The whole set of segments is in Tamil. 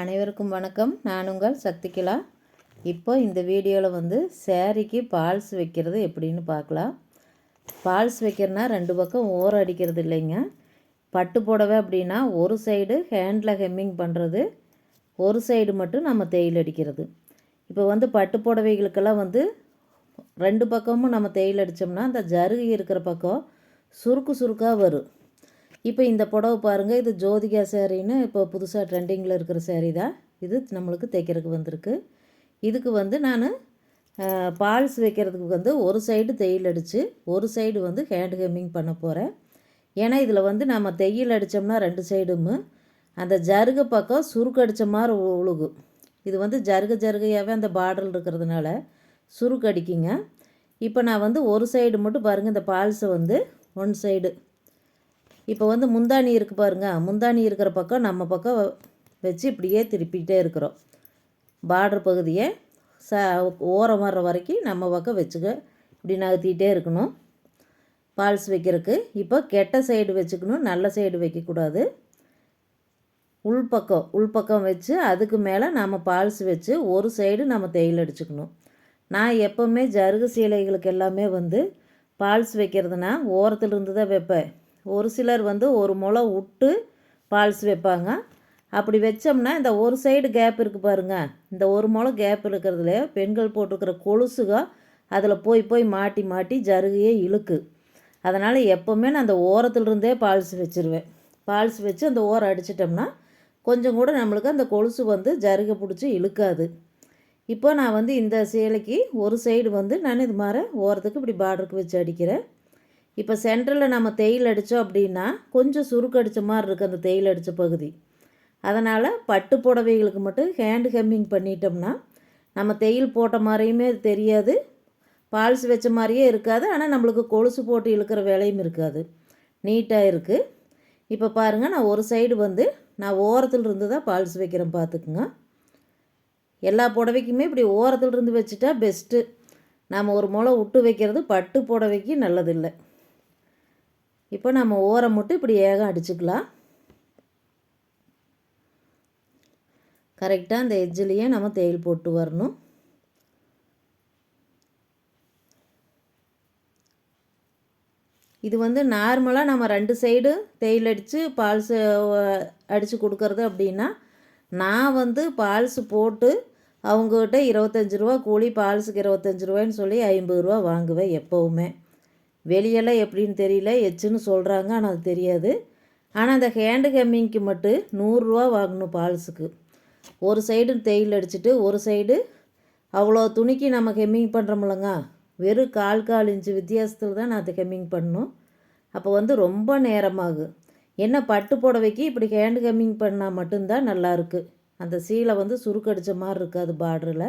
அனைவருக்கும் வணக்கம். நான் உங்கள் சக்திகிலா. இப்போ இந்த வீடியோவில் வந்து சேரீக்கு பால்ஸ் வைக்கிறது எப்படின்னு பார்க்கலாம். பால்ஸ் வைக்கிறனா ரெண்டு பக்கம் ஓர அடிக்கிறது இல்லைங்க. பட்டு புடவை அப்படின்னா ஒரு சைடு ஹேண்டில் ஹெம்மிங் பண்ணுறது ஒரு சைடு மட்டும் நம்ம தேயில் அடிக்கிறது. இப்போ வந்து பட்டு புடவைகளுக்கெல்லாம் வந்து ரெண்டு பக்கமும் நம்ம தேயில் அடித்தோம்னா அந்த ஜருகி இருக்கிற பக்கம் சுருக்கு சுருக்காக வரும். இப்போ இந்த புடவை பாருங்கள் இது ஜோதிகா சேரீன்னு இப்போ புதுசாக ட்ரெண்டிங்கில் இருக்கிற சேரீ தான் இது நம்மளுக்கு தைக்கிறதுக்கு வந்திருக்கு. இதுக்கு வந்து நான் பால்ஸ் வைக்கிறதுக்கு வந்து ஒரு சைடு தையல் அடித்து ஒரு சைடு வந்து ஹேண்ட் ஹெம்மிங் பண்ண போகிறேன் ஏன்னா இதில் வந்து நம்ம தையல் அடித்தோம்னா ரெண்டு சைடும். அந்த ஜருக பக்கம் சுருக்கு அடித்த மாதிரி உழுகும் இது வந்து ஜருக ஜருகையாகவே அந்த பார்டர் இருக்கிறதுனால சுருக்கு அடிக்குங்க. இப்போ நான் வந்து ஒரு சைடு மட்டும் பாருங்கள் இந்த பால்ஸை வந்து ஒன் சைடு இப்போ வந்து முந்தாணி இருக்குது பாருங்க. முந்தாணி இருக்கிற பக்கம் நம்ம பக்கம் வச்சு இப்படியே திருப்பிக்கிட்டே இருக்கிறோம். பார்டர் பகுதியை ச ஓரம் வர்ற வரைக்கும் நம்ம பக்கம் வச்சுக்க இப்படி நகர்த்திக்கிட்டே இருக்கணும். பால்ஸ் வைக்கிறதுக்கு. இப்போ கெட்ட சைடு வச்சுக்கணும் நல்ல சைடு வைக்கக்கூடாது. உள்பக்கம் உள்பக்கம் வச்சு அதுக்கு மேலே நம்ம பால்ஸ் வச்சு ஒரு சைடு நம்ம தையல் அடிச்சுக்கணும். நான் எப்போவுமே ஜருகு சீலைகளுக்கு எல்லாமே வந்து பால்ஸ் வைக்கிறதுனா ஓரத்துலேருந்து தான் வைப்பேன். ஒரு சிலர் வந்து ஒரு முளை விட்டு பால்ஸ் வைப்பாங்க. அப்படி வச்சோம்னா இந்த ஒரு சைடு கேப் இருக்குது பாருங்கள் இந்த ஒரு முளை கேப் இருக்கிறதுல பெண்கள் போட்டிருக்கிற கொலுசுக அதில் போய் போய் மாட்டி மாட்டி ஜருகையே இழுக்கு. அதனால் எப்போவுமே நான் அந்த ஓரத்துலேருந்தே பால்ஸ் வச்சுருவேன். பால்ஸ் வச்சு அந்த ஓரம் அடிச்சிட்டோம்னா கொஞ்சம் கூட நம்மளுக்கு அந்த கொலுசு வந்து ஜருகை பிடிச்சி இழுக்காது. இப்போ நான் வந்து இந்த சேலைக்கு ஒரு சைடு வந்து நான் இது மாதிரி ஓரத்துக்கு இப்படி பார்டருக்கு வச்சு அடிக்கிறேன். இப்போ சென்டரில் நம்ம தேயில் அடித்தோம் அப்படின்னா கொஞ்சம் சுருக்கடிச்ச மாதிரி இருக்குது அந்த தேயில் அடித்த பகுதி. அதனால் பட்டு புடவைகளுக்கு மட்டும் ஹேண்டு ஹெம்மிங் பண்ணிட்டோம்னா நம்ம தேயில் போட்ட மாதிரியுமே தெரியாது. பால்ஸ் வச்ச மாதிரியே இருக்காது. ஆனால் நம்மளுக்கு கொலுசு போட்டு இழுக்கிற வேலையும் இருக்காது. நீட்டாக இருக்குது இப்போ பாருங்கள் நான் ஒரு சைடு வந்து நான் ஓரத்தில் இருந்து தான் பால்ஸ் வைக்கிறேன் பார்த்துக்குங்க எல்லா புடவைக்குமே இப்படி ஓரத்தில் இருந்து வச்சுட்டா பெஸ்ட்டு நாம் ஒரு முளை விட்டு வைக்கிறது பட்டு புடவைக்கு நல்லதில்லை. இப்போ நம்ம ஓரம் மட்டும் இப்படி ஏகம் அடிச்சுக்கலாம். கரெக்டாக அந்த எஜ்ஜிலையே நம்ம தேயில் போட்டு வரணும். இது வந்து நார்மலாக நம்ம ரெண்டு சைடு தேயில் அடித்து பால்ஸ் அடித்து கொடுக்கறது அப்படின்னா நான் வந்து பால்ஸு போட்டு அவங்ககிட்ட இருபத்தஞ்சி ரூபா கூலி பால்ஸுக்கு இருபத்தஞ்சி ரூபான்னு சொல்லி ஐம்பது ரூபா வாங்குவேன் எப்போவுமே. வெளியெல்லாம் எப்படின்னு தெரியல. எச்சுன்னு சொல்கிறாங்க ஆனால் அது தெரியாது. ஆனால் அந்த ஹேண்டு கம்மிங்க்கு மட்டும் நூறுரூவா வாங்கணும் பால்ஸுக்கு. ஒரு சைடு தேயில் அடிச்சுட்டு ஒரு சைடு அவ்வளோ துணிக்கு நம்ம ஹெம்மிங் பண்ணுறோம்லங்க வெறும் கால் கால் இன்ச்சு வித்தியாசத்தில் தான் நான் அதை ஹெம்மிங் பண்ணணும் அப்போ வந்து ரொம்ப நேரமாகும் என்ன பட்டு புடவைக்கு இப்படி ஹேண்டு கம்மிங் பண்ணால் மட்டும்தான் நல்லாயிருக்கு அந்த சீலை வந்து சுருக்கடித்த மாதிரி இருக்காது பார்டரில்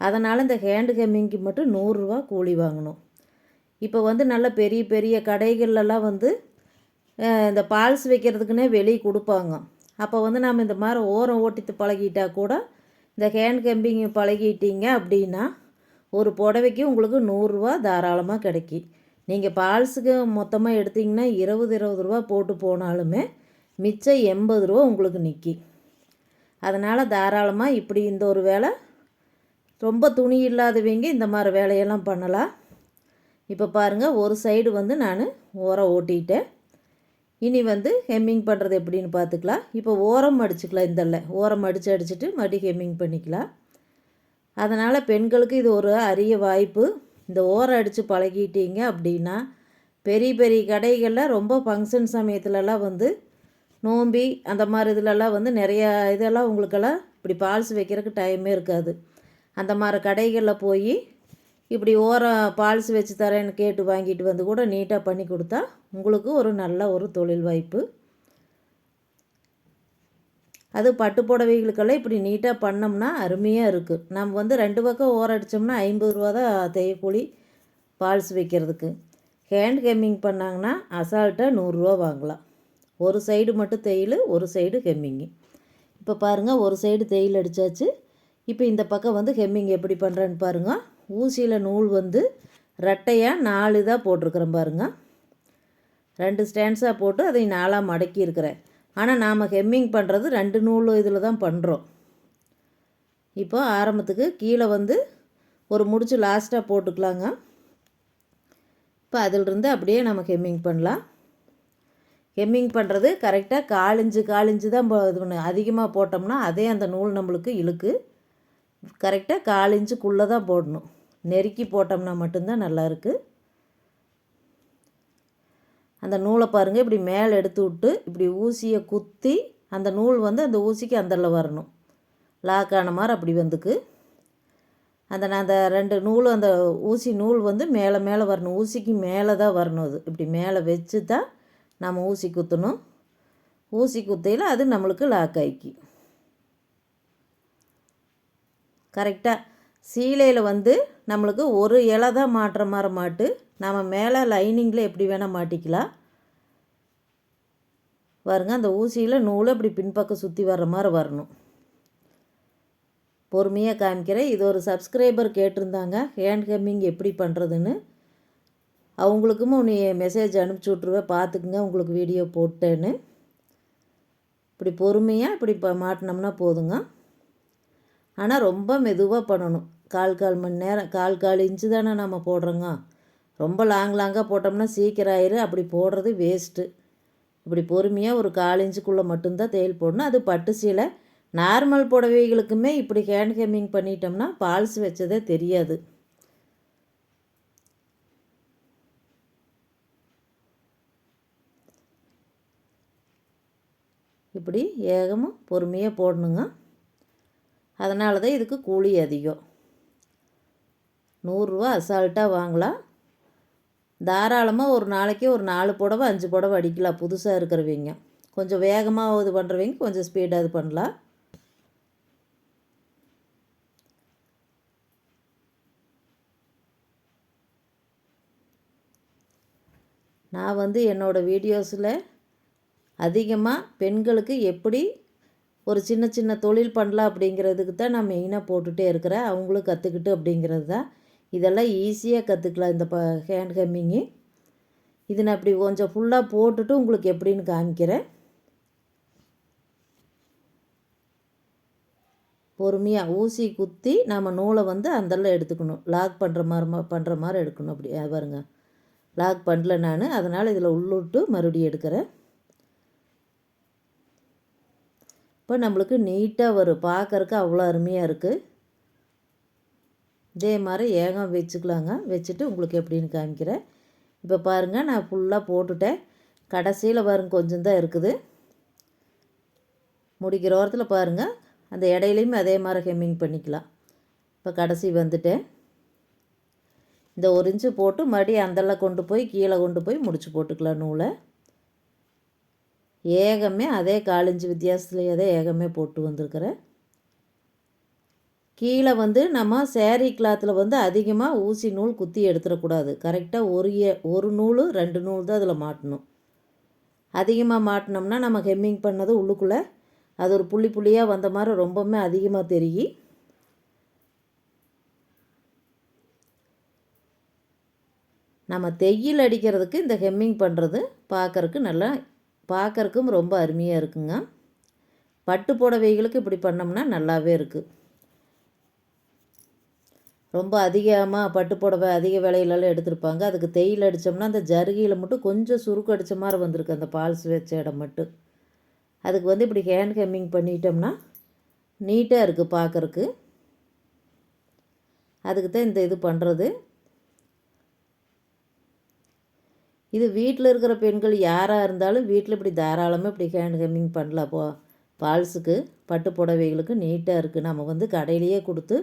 அதனால் இந்த ஹேண்டு கம்மிங்க்கு மட்டும் நூறுரூவா கூலி வாங்கணும். இப்போ வந்து நல்ல பெரிய பெரிய கடைகள்லாம் வந்து இந்த பால்ஸ் வைக்கிறதுக்குன்னே வெளியே கொடுப்பாங்க. அப்போ வந்து நம்ம இந்த மாதிரி ஓரம் ஓட்டித்து பழகிட்டா கூட இந்த ஹேண்ட் கம்பிங் பழகிட்டீங்க அப்படின்னா ஒரு புடவைக்கு உங்களுக்கு நூறுரூவா தாராளமாக கிடைக்கி. நீங்கள் பால்ஸுக்கு மொத்தமாக எடுத்திங்கன்னா இருபது இருபது ரூபா போட்டு போனாலுமே மிச்சம் எண்பது ரூபா உங்களுக்கு நிற்கி அதனால் தாராளமாக இப்படி இந்த ஒரு வேலை ரொம்ப துணி இல்லாதவங்க இந்த மாதிரி வேலையெல்லாம் பண்ணலாம். இப்போ பாருங்கள் ஒரு சைடு வந்து நான் ஓரம் ஓட்டிட்டேன். இனி வந்து ஹெம்மிங் பண்ணுறது எப்படின்னு பார்த்துக்கலாம். இப்போ ஓரம் அடிச்சுக்கலாம் இந்தல்ல ஓரம் அடித்து அடிச்சுட்டு மறுபடி ஹெம்மிங் பண்ணிக்கலாம். அதனால் பெண்களுக்கு இது ஒரு அரிய வாய்ப்பு. இந்த ஓரம் அடித்து பழகிட்டீங்க அப்படின்னா பெரிய பெரிய கடைகளில் ரொம்ப ஃபங்க்ஷன் சமயத்துலலாம் வந்து நோம்பி அந்த மாதிரி இதிலலாம் வந்து நிறையா இதெல்லாம் உங்களுக்கெல்லாம் இப்படி பால்ஸ் வைக்கிறதுக்கு டைமே இருக்காது. அந்த மாதிரி கடைகளில் போய் இப்படி ஓரம் பால்ஸ் வச்சு தரேன்னு கேட்டு வாங்கிட்டு வந்து கூட நீட்டாக பண்ணி கொடுத்தா உங்களுக்கு ஒரு நல்ல ஒரு தொழில் வாய்ப்பு. அது பட்டு புடவைகளுக்கெல்லாம் இப்படி நீட்டாக பண்ணோம்னா அருமையாக இருக்குது நம்ம வந்து ரெண்டு பக்கம் ஓரம் அடித்தோம்னா ஐம்பது ரூபா தான் தையக்கூலி பால்ஸ் வைக்கிறதுக்கு. ஹேண்ட் ஹெம்மிங் பண்ணாங்கன்னா அசால்ட்டாக நூறுரூவா வாங்கலாம். ஒரு சைடு மட்டும் தையல் ஒரு சைடு ஹெம்மிங்கு இப்போ பாருங்கள் ஒரு சைடு தையல் அடித்தாச்சு இப்போ இந்த பக்கம் வந்து ஹெம்மிங் எப்படி பண்ணுறேன்னு பாருங்கள் ஊசியில் நூல் வந்து ரெட்டையாக நாலு இதாக போட்டிருக்கிறேன் பாருங்க. ரெண்டு ஸ்டாண்ட்ஸாக போட்டு அதை நாலாக மடக்கி இருக்கிறேன். ஆனால் நாம் ஹெம்மிங் பண்ணுறது ரெண்டு நூல் இதில் தான் பண்ணுறோம் இப்போ ஆரம்பத்துக்கு கீழே வந்து ஒரு முடிச்சு லாஸ்ட்டாக போட்டுக்கலாங்க. இப்போ அதிலிருந்து அப்படியே நம்ம ஹெம்மிங் பண்ணலாம். ஹெம்மிங் பண்ணுறது கரெக்டாக காலிஞ்சு காலிஞ்சு தான் இது பண்ணு. அதிகமாக போட்டோம்னா அதே அந்த நூல் நம்மளுக்கு இழுக்கு. கரெக்டாக காலிஞ்சுக்குள்ளே தான் போடணும். நெருக்கி போட்டோம்னா மட்டும்தான் நல்லாயிருக்கு அந்த நூலை பாருங்கள் இப்படி மேலே எடுத்து விட்டு இப்படி ஊசியை குத்தி அந்த நூல் வந்து அந்த ஊசிக்கு அந்தரில் வரணும். லாக்கான மாதிரி அப்படி வந்துக்கு. அந்த நான் அந்த ரெண்டு நூல் அந்த ஊசி நூல் வந்து மேலே மேலே வரணும். ஊசிக்கு மேலே தான் வரணும் அது. இப்படி மேலே வச்சு தான் நம்ம ஊசி குத்தணும். ஊசி குத்தையில் அது நம்மளுக்கு லாக் ஆகிக்கி கரெக்டாக சீலையில் வந்து நம்மளுக்கு ஒரு இலை தான் மாட்டுற மாதிரி மாட்டு. நம்ம மேலே லைனிங்கில் எப்படி வேணால் மாட்டிக்கலாம். பாருங்க அந்த ஊசியில் நூலை இப்படி பின்பக்கம் சுற்றி வர்ற மாதிரி வரணும். பொறுமையாக காமிக்கிறேன். இது ஒரு சப்ஸ்கிரைபர் கேட்டிருந்தாங்க. ஹேண்ட் கம்மிங் எப்படி பண்ணுறதுன்னு அவங்களுக்கும் நீ மெசேஜ் அனுப்பிச்சி விட்ருவேன் பார்த்துக்குங்க உங்களுக்கு வீடியோ போட்டேன்னு. இப்படி பொறுமையாக இப்படி இப்போ மாட்டினோம்னா போதுங்க. ஆனால் ரொம்ப மெதுவாக பண்ணணும். கால் கால் மணி நேரம் கால் கால் இன்ச்சு தானே நம்ம போடுறோங்க. ரொம்ப லாங் லாங்காக போட்டோம்னா சீக்கிரம் ஆயிரு அப்படி போடுறது வேஸ்ட்டு இப்படி பொறுமையாக ஒரு கால் இன்ச்சுக்குள்ளே மட்டும்தான் தையல் போடணும். அது பட்டு சீலை. நார்மல் புடவைகளுக்குமே இப்படி ஹேண்ட் ஹெம்மிங் பண்ணிட்டோம்னா பால்ஸ் வச்சதே தெரியாது. இப்படி ஏகமும் பொறுமையாக போடணுங்க. அதனால தான் இதுக்கு கூலி அதிகம். நூறுரூவா அசால்ட்டாக வாங்கலாம். தாராளமாக ஒரு நாளைக்கு ஒரு நாலு புடவை அஞ்சு புடவை அடிக்கலாம். புதுசாக இருக்கிறவங்க. கொஞ்சம் வேகமாக இது பண்ணுறவங்க கொஞ்சம் ஸ்பீடாக இது பண்ணலாம். நான் வந்து என்னோடய வீடியோஸில் அதிகமாக பெண்களுக்கு எப்படி ஒரு சின்ன சின்ன தொழில் பண்ணலாம் அப்படிங்கிறதுக்கு தான் நான் மெயினாக போட்டுகிட்டே இருக்கிறேன். அவங்களும் கற்றுக்கிட்டு அப்படிங்கிறது தான். இதெல்லாம் ஈஸியாக கற்றுக்கலாம் இந்த ப ஹேண்ட் ஹெம்மிங்கு இது நான் இப்படி கொஞ்சம் ஃபுல்லாக போட்டுட்டு உங்களுக்கு எப்படின்னு காமிக்கிறேன். பொறுமையாக ஊசி குத்தி நம்ம நூலை வந்து அந்தெல்லாம் எடுத்துக்கணும். லாக் பண்ணுற மாதிரி பண்ணுற மாதிரி எடுக்கணும் அப்படி. பாருங்க. லாக் பண்ணல நான். அதனால் இதில் உள்ளுட்டு மறுபடியும் எடுக்கிறேன். இப்போ நம்மளுக்கு நீட்டாக வரும். பார்க்குறக்கு அவ்வளோ அருமையாக இருக்குது இதே மாதிரி ஏகம் வச்சுக்கலாங்க. வச்சுட்டு உங்களுக்கு எப்படின்னு காமிக்கிறேன். இப்போ பாருங்கள் நான் ஃபுல்லாக போட்டுட்டேன். கடைசியில் பாருங்க கொஞ்சம் தான் இருக்குது. முடிக்கிற ஓரத்தில் பாருங்கள் அந்த இடையிலையும் அதே மாதிரி ஹெம்மிங் பண்ணிக்கலாம். இப்போ கடைசி வந்துட்டேன். இந்த ஒரு இன்ச்சு போட்டு மறுபடியும் அந்தெல்லாம் கொண்டு போய் கீழே கொண்டு போய் முடிச்சு போட்டுக்கலாம் நூலை. ஏகமே அதே காலஞ்சு வித்தியாசத்துலேயே தான் ஏகமே போட்டு வந்திருக்கிறேன் கீழே வந்து நம்ம சேரீ கிளாத்தில் வந்து அதிகமாக ஊசி நூல் குத்தி எடுத்துடக்கூடாது. கரெக்டாக ஒரு ஒரு நூல் ரெண்டு நூல் தான் அதில் மாட்டணும். அதிகமாக மாட்டினோம்னா நம்ம ஹெம்மிங் பண்ணது உள்ளுக்குள்ளே அது ஒரு புள்ளி புள்ளியாக வந்த மாதிரி ரொம்பவுமே அதிகமாக தெரியி நம்ம தையல் அடிக்கிறதுக்கு இந்த ஹெம்மிங் பண்ணுறது பார்க்குறக்கு நல்லா பார்க்குறக்கும் ரொம்ப அருமையாக இருக்குங்க. பட்டு புடவைகளுக்கு இப்படி பண்ணோம்னா நல்லாவே இருக்குது ரொம்ப அதிகமாக பட்டு புடவை அதிக விலையிலலாம் எடுத்திருப்பாங்க. அதுக்கு தேயில் அடித்தோம்னா அந்த ஜருகியில் மட்டும் கொஞ்சம் சுருக்கு அடித்த மாதிரி வந்திருக்கு. அந்த பால்ஸ் வச்ச இடம் மட்டும். அதுக்கு வந்து இப்படி ஹேண்ட் ஹெம்மிங் பண்ணிட்டோம்னா நீட்டாக இருக்குது பார்க்குறக்கு. அதுக்கு தான் இந்த இது பண்ணுறது இது வீட்டில் இருக்கிற பெண்கள் யாராக இருந்தாலும் வீட்டில் இப்படி தாராளமாக இப்படி ஹேண்ட் ஹெம்மிங் பண்ணலாம். போ பால்ஸுக்கு பட்டு புடவைகளுக்கு நீட்டாக இருக்குது நம்ம வந்து கடையிலையே கொடுத்து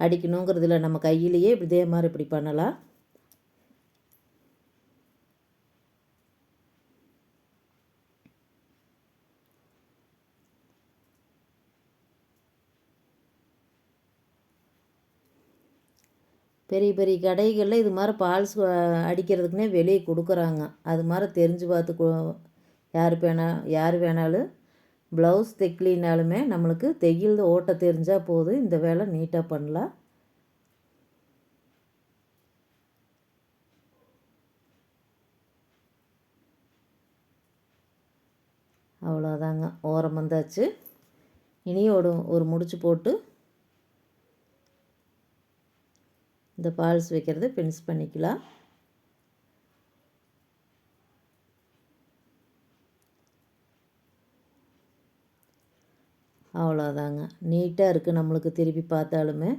அடிக்கணுங்கிறது இல்லை நம்ம கையிலேயே இப்படி இதே மாதிரி இப்படி பண்ணலாம். பெரிய பெரிய கடைகளில் இது மாதிரி பால்ஸ் அடிக்கிறதுக்குனே வெளியே கொடுக்குறாங்க. அது மாதிரி தெரிஞ்சு பார்த்து யார் வேணா யார் வேணாலும் ப்ளவுஸ் தைக்கலினாலுமே நம்மளுக்கு தையல் ஓட்ட தெரிஞ்சால் போதும். இந்த வேலை நீட்டாக பண்ணலாம். அவ்வளோதாங்க ஓரம் வந்தாச்சு. இனி ஒரு ஒரு முடிச்சு போட்டு இந்த பால்ஸ் வைக்கிறத பின்ஸ் பண்ணிக்கலாம். அவ்வளோதாங்க. நீட்டாக இருக்குது நம்மளுக்கு திருப்பி பார்த்தாலுமே.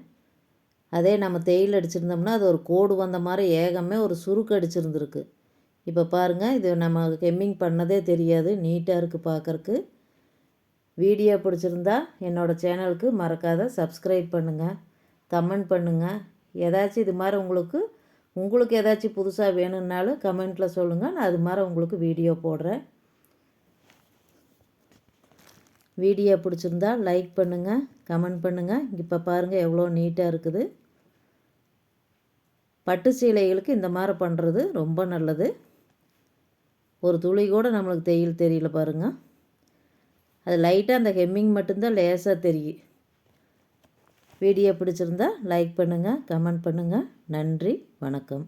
அதே நம்ம தேயில் அடிச்சிருந்தோம்னா அது ஒரு கோடு வந்த மாதிரி ஏகமே ஒரு சுருக்கு அடிச்சிருந்துருக்கு. இப்போ பாருங்கள் இது நம்ம ஹெம்மிங் பண்ணதே தெரியாது. நீட்டாக இருக்குது பார்க்குறக்கு. வீடியோ பிடிச்சிருந்தா என்னோடய சேனலுக்கு மறக்காத சப்ஸ்கிரைப் பண்ணுங்கள் கமெண்ட் பண்ணுங்கள் ஏதாச்சும் இது மாதிரி உங்களுக்கு உங்களுக்கு ஏதாச்சும் புதுசாக வேணும்னாலும் கமெண்ட்டில் சொல்லுங்கள் நான் அது மாதிரி உங்களுக்கு வீடியோ போடுறேன். வீடியோ பிடிச்சிருந்தா லைக் பண்ணுங்கள் கமெண்ட் பண்ணுங்கள் இப்போ பாருங்கள் எவ்வளோ நீட்டாக இருக்குது. பட்டு சீலைகளுக்கு இந்த மாதிரி பண்ணுறது ரொம்ப நல்லது. ஒரு துளி கூட நம்மளுக்கு தையல் தெரியல பாருங்கள் அது லைட்டாக அந்த ஹெம்மிங் மட்டும்தான் லேசாக தெரியும். வீடியோ பிடிச்சிருந்தா லைக் பண்ணுங்கள் கமெண்ட் பண்ணுங்கள் நன்றி வணக்கம்.